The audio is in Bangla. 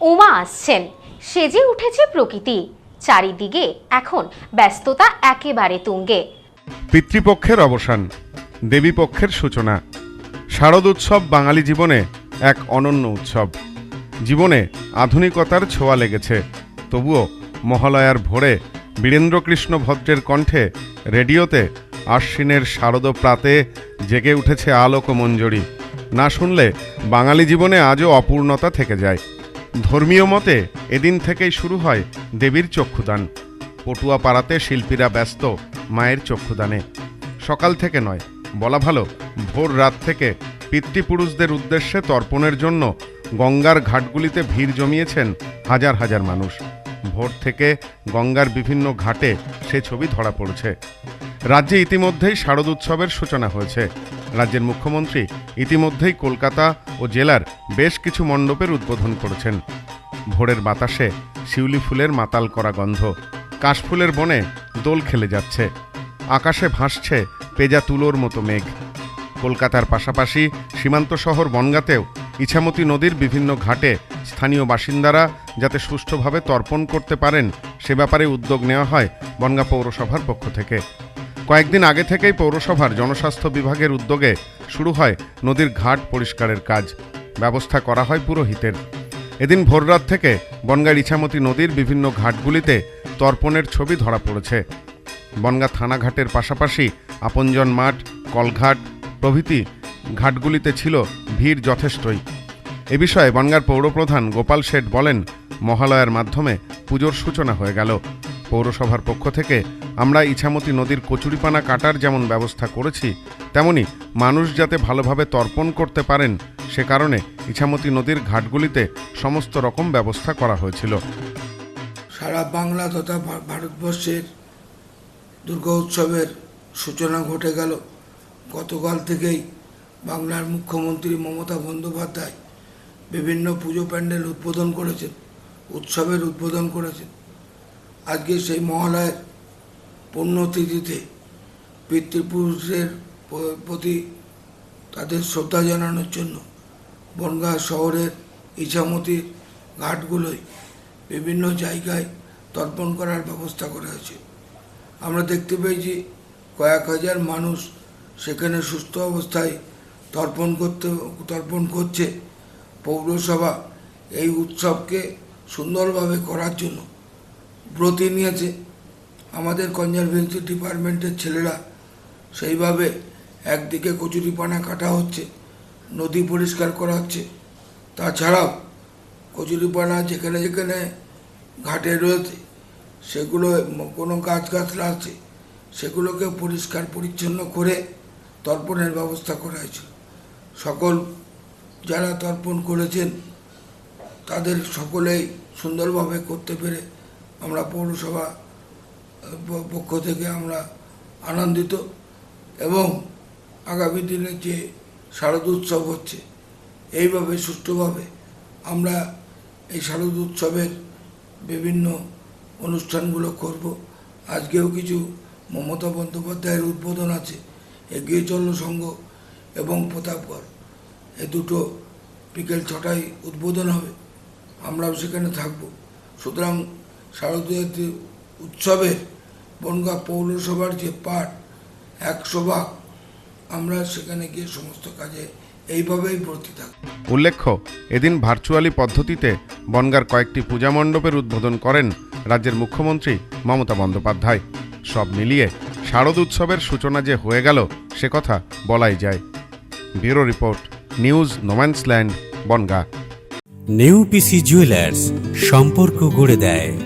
উমা আসছেন। সেজে উঠেছে প্রকৃতি। চারিদিকে এখন ব্যস্ততা একেবারে তুঙ্গে। পিতৃপক্ষের অবসান, দেবীপক্ষের সূচনা। শারদ উৎসব বাঙালি জীবনে এক অনন্য উৎসব। জীবনে আধুনিকতার ছোঁয়া লেগেছে। তবুও মহালয়ার ভোরে বীরেন্দ্রকৃষ্ণ ভদ্রের কণ্ঠে রেডিওতে আশ্বিনের শারদ প্রাতে জেগে উঠেছে আলোক মঞ্জরি না শুনলে বাঙালি জীবনে আজও অপূর্ণতা থেকে যায়। ধর্মীয় মতে এদিন থেকেই শুরু হয় দেবীর চক্ষুদান। পটুয়া পাড়াতে শিল্পীরা ব্যস্ত মায়ের চক্ষুদানে। সকাল থেকে নয়, বলা ভালো, ভোর রাত থেকে পিতৃপুরুষদের উদ্দেশ্যে তর্পণের জন্য গঙ্গার ঘাটগুলিতে ভিড় জমিয়েছেন হাজার হাজার মানুষ। ভোর থেকে গঙ্গার বিভিন্ন ঘাটে সে ছবি ধরা পড়ছে। রাজ্যে ইতিমধ্যেই শারদ উৎসবের সূচনা হয়েছে। রাজ্যের মুখ্যমন্ত্রী ইতিমধ্যেই কলকাতা ও জেলার বেশ কিছু মণ্ডপের উদ্বোধন করেছেন। ভোরের বাতাসে শিউলি ফুলের মাতাল করা গন্ধ কাশফুলের বনে দোল খেলে যাচ্ছে, আকাশে ভাসছে পেজা তুলোর মতো মেঘ। কলকাতার পাশাপাশি সীমান্ত শহর বনগাঁতেও ইছামতি নদীর বিভিন্ন ঘাটে স্থানীয় বাসিন্দারা যাতে সুষ্ঠুভাবে তর্পণ করতে পারেন, সে ব্যাপারে উদ্যোগ নেওয়া হয় বনগাঁ পৌরসভার পক্ষ থেকে। কয়েকদিন আগে থেকেই পৌরসভার জনস্বাস্থ্য বিভাগের উদ্যোগে শুরু হয় নদীর ঘাট পরিষ্কারের কাজ। ব্যবস্থা করা হয় পুরোহিতের। এদিন ভোররাত থেকে বনগাঁর ইছামতি নদীর বিভিন্ন ঘাটগুলিতে তর্পণের ছবি ধরা পড়েছে। বনগাঁ থানাঘাটের পাশাপাশি আপনজন মাঠ, কলঘাট প্রভৃতি ঘাটগুলিতে ছিল ভিড় যথেষ্টই। এ বিষয়ে বনগাঁর পৌরপ্রধান গোপাল শেঠ বলেন, মহালয়ার মাধ্যমে পুজোর সূচনা হয়ে গেল। পৌরসভার পক্ষ থেকে আমরা ইছামতি নদীর কচুরিপানা কাটার যেমন ব্যবস্থা করেছি, তেমনি মানুষ যাতে ভালোভাবে তর্পণ করতে পারেন, সে কারণে ইছামতি নদীর ঘাটগুলিতে সমস্ত রকম ব্যবস্থা করা হয়েছিল। সারা বাংলা তথা ভারতবর্ষের দুর্গা উৎসবের সূচনা ঘটে গেল। গতকাল থেকেই বাংলার মুখ্যমন্ত্রী মমতা বন্দ্যোপাধ্যায় বিভিন্ন পুজো প্যান্ডেল উদ্বোধন করেছেন, উৎসবের উদ্বোধন করেছেন। আজকে সেই মহালয়ের পুণ্যতিথিতে পিতৃপুরুষের প্রতি তাদের শ্রদ্ধা জানানোর জন্য বনগাঁ শহরের ইছামতির ঘাটগুলোয় বিভিন্ন জায়গায় তর্পণ করার ব্যবস্থা করা হয়েছে। আমরা দেখতে পেয়েছি কয়েক হাজার মানুষ সেখানে সুস্থ অবস্থায় তর্পণ করতে, তর্পণ করছে। পৌরসভা এই উৎসবকে সুন্দরভাবে করার জন্য ব্রতী নিয়েছে। আমাদের কনজারভেন্সি ডিপার্টমেন্টের ছেলেরা সেইভাবে একদিকে কচুরিপানা কাটা হচ্ছে, নদী পরিষ্কার করা হচ্ছে। তাছাড়াও কচুরিপানা যেখানে যেখানে ঘাটে রয়েছে, সেগুলো কোনো গাছ গাছলা আছে সেগুলোকে পরিষ্কার পরিচ্ছন্ন করে তর্পণের ব্যবস্থা করা হয়েছে। সকল যারা তর্পণ করেছেন, তাদের সকলেই সুন্দরভাবে করতে পেরে আমরা পৌরসভা পক্ষ থেকে আমরা আনন্দিত এবং আগামী দিনে যে শারদ উৎসব হচ্ছে, এইভাবে সুষ্ঠুভাবে আমরা এই শারদ উৎসবের বিভিন্ন অনুষ্ঠানগুলো করব। আজকেও কিছু মমতা বন্দ্যোপাধ্যায়ের উদ্বোধন আছে, এগিয়ে চলল সংঘ এবং প্রতাপগড়। এ দুটো বিকেল ছটায় উদ্বোধন হবে, আমরাও সেখানে থাকব। সুতরাং শারদীয় উৎসবের বনগাঁ পৌরসভার যে পাঠ একশো ভাগ আমরা সেখানে গিয়ে সমস্ত কাজে এইভাবেই ভর্তি থাকব উল্লেখ্য এদিন ভার্চুয়ালি পদ্ধতিতে বনগার কয়েকটি পূজা মণ্ডপের উদ্বোধন করেন রাজ্যের মুখ্যমন্ত্রী মমতা বন্দ্যোপাধ্যায়। সব মিলিয়ে শারদ উৎসবের সূচনা যে হয়ে গেল সে কথা বলাই যায়। Bureau report news no man's land Bangaon. New PC jewellers সম্পর্ক গড়ে দেয়।